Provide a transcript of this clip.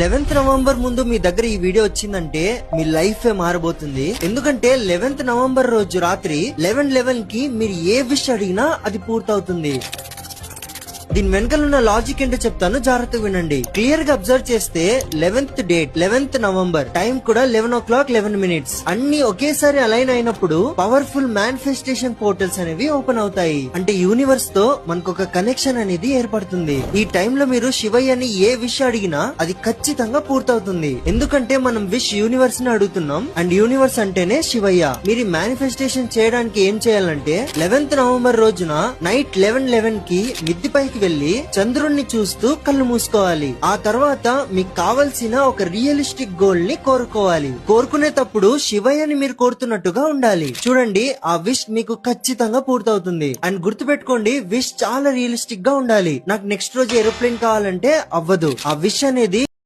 Eleventh November ముందు మీ దగ్గర ఈ వీడియో వచ్చిందంటే మీ లైఫ్ మారబోతుంది. ఎందుకంటే లెవెన్త్ నవంబర్ రోజు రాత్రి లెవెన్ లెవెన్కి మీరు ఏ విష్ అడిగినా అది పూర్తవుతుంది. దీని వెనకాల ఉన్న లాజిక్ ఏంటో చెప్తాను. జాగ్రత్తగా వినండి. క్లియర్గా అబ్జర్వ్ చేస్తే eleventh date eleventh November time కూడా eleven o'clock eleven minutes అన్ని ఒకేసారి అలైన్ అయినప్పుడు పవర్ఫుల్ మేనిఫెస్టేషన్ పోర్టల్స్ అనేవి ఓపెన్ అవుతాయి. అంటే యూనివర్స్తో మనకు ఒక కనెక్షన్ అనేది ఏర్పడుతుంది. ఈ టైంలో మీరు శివయ్యని ఏ విష్ అడిగినా అది ఖచ్చితంగా పూర్తవుతుంది. ఎందుకంటే మనం విష్ యూనివర్స్ని అడుగుతున్నాం. అండ్ యూనివర్స్ అంటేనే శివయ్య. మీరు మేనిఫెస్టేషన్ చేయడానికి ఏం చేయాలంటే లెవెన్త్ నవంబర్ రోజున నైట్ లెవెన్ లెవెన్కి మిద్దిపైకి వెళ్ళి చంద్రుణ్ణి చూస్తూ కళ్ళు మూసుకోవాలి. ఆ తర్వాత మీకు కావలసిన ఒక రియలిస్టిక్ గోల్ని కోరుకోవాలి. కోరుకునేటప్పుడు శివయ్యని మీరు కోరుతున్నట్టుగా ఉండాలి. చూడండి ఆ విష్ మీకు ఖచ్చితంగా పూర్తవుతుంది. అండ్ గుర్తుపెట్టుకోండి విష్ చాలా రియలిస్టిక్గా ఉండాలి. నాకు నెక్స్ట్ రోజు ఏరోప్లేన్ కావాలంటే అవ్వదు. ఆ విష్ అనేది